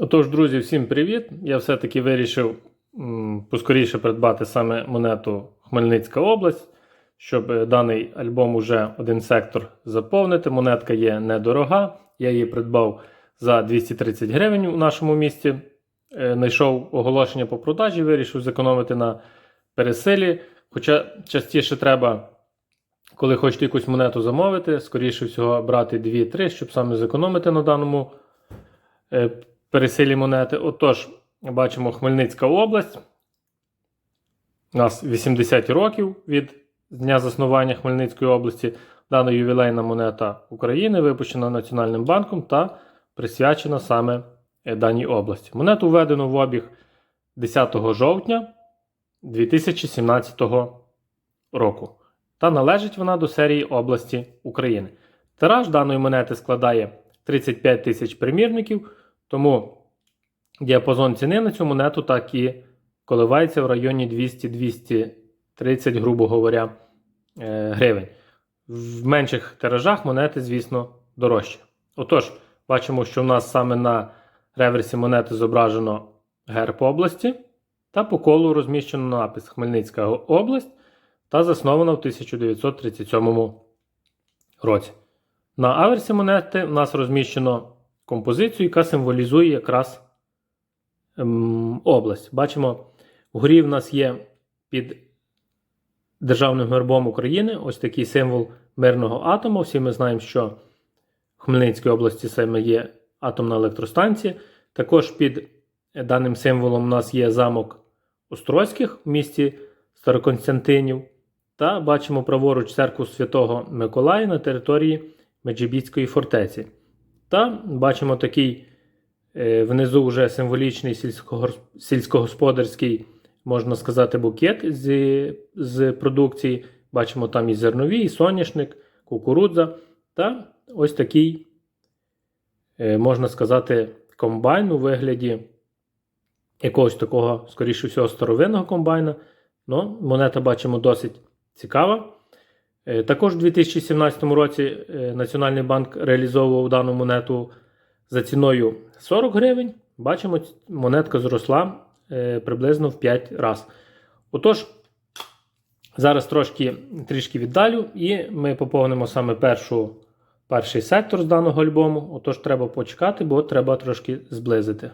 Отож, друзі, всім привіт! Я все-таки вирішив м, поскоріше придбати саме монету Хмельницька область, щоб е, даний альбом уже один сектор заповнити. Монетка є недорога. Я її придбав за 230 гривень у нашому місті. Е, Знайшов оголошення по продажі, вирішив зекономити на пересилі. Хоча частіше треба, коли хочете якусь монету замовити, скоріше всього брати 2-3, щоб саме зекономити на даному е, пересилі монети. Отож, бачимо Хмельницька область. У нас 80 років від дня заснування Хмельницької області. Дана ювілейна монета України випущена Національним банком та присвячена саме е, даній області. Монету введено в обіг 10 жовтня 2017 року. Та належить вона до серії області України. Тираж даної монети складає 35 тисяч примірників, тому діапазон ціни на цю монету так і коливається в районі 200-230, грубо говоря, е, гривень. В менших тиражах монети, звісно, дорожчі. Отож, бачимо, що в нас саме на реверсі монети зображено герб області, та по колу розміщено напис Хмельницька область та заснована в 1937 році. На аверсі монети в нас розміщено композицію, яка символізує якраз ем, область. Бачимо, вгорі в нас є під державним гербом України ось такий символ мирного атому. Всі ми знаємо, що в Хмельницькій області саме є атомна електростанція. Також під даним символом у нас є замок Острозьких в місті Староконстантинів. Та бачимо праворуч церкву Святого Миколая на території Меджибіцької фортеці. Та бачимо такий е, внизу вже символічний сільськогосподарський, можна сказати, букет з, з продукції. Бачимо там і зернові, і соняшник, кукурудза. Та ось такий, е, можна сказати, комбайн у вигляді якогось такого, скоріше всього, старовинного комбайна. Ну, монета бачимо досить цікава. Е, Також у 2017 році е, Національний банк реалізовував дану монету за ціною 40 гривень. Бачимо, монетка зросла е, приблизно в 5 разів. Отож, зараз трошки трішки віддалю, і ми поповнимо саме першу, перший сектор з даного альбому. Отож, треба почекати, бо треба трошки зблизити.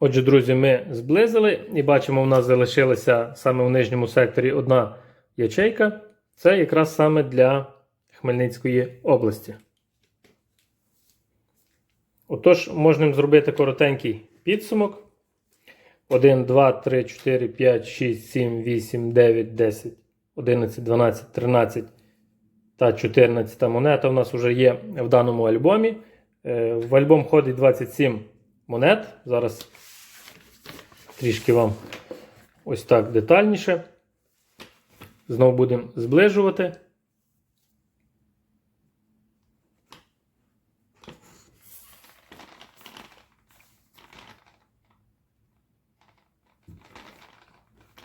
Отже, друзі, ми зблизили і бачимо, у нас залишилася саме в нижньому секторі одна ячейка. Це якраз саме для Хмельницької області. Отож, можемо зробити коротенький підсумок. 1, 2, 3, 4, 5, 6, 7, 8, 9, 10, 11, 12, 13 та 14 монета у нас вже є в даному альбомі. Е, В альбом входить 27 монет. Зараз трішки вам ось так детальніше. Знову будемо зближувати.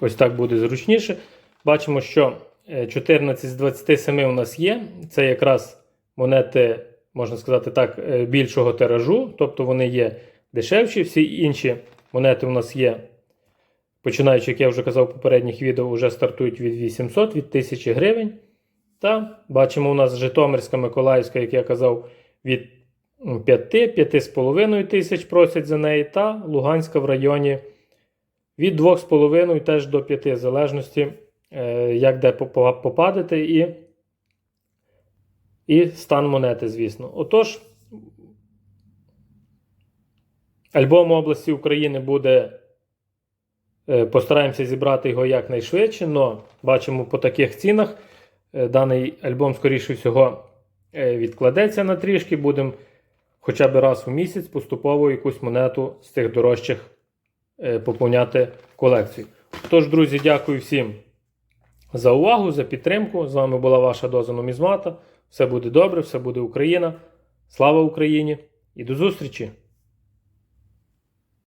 Ось так буде зручніше. Бачимо, що е, 14 з 27 у нас є. Це якраз монети, можна сказати так, е, більшого тиражу, тобто вони є дешевші. Всі інші монети у нас є, починаючи, як я вже казав в попередніх відео, вже стартують від 800, від 1000 гривень. Та бачимо, у нас Житомирська, Миколаївська, як я казав, від 5-5,5 тисяч просять за неї, та Луганська в районі від 2,5 теж до 5, в залежності, е, як де попа- попадете, і, і стан монети, звісно. Отож, альбом області України буде. е, Постараємося зібрати його якнайшвидше, але бачимо по таких цінах. е, Даний альбом, скоріше всього, е, відкладеться на трішки. Будемо хоча б раз у місяць поступово якусь монету з тих дорожчих поповняти колекцію. Тож, друзі, дякую всім за увагу, за підтримку. З вами була ваша доза нумізмата. Все буде добре, все буде Україна. Слава Україні і до зустрічі!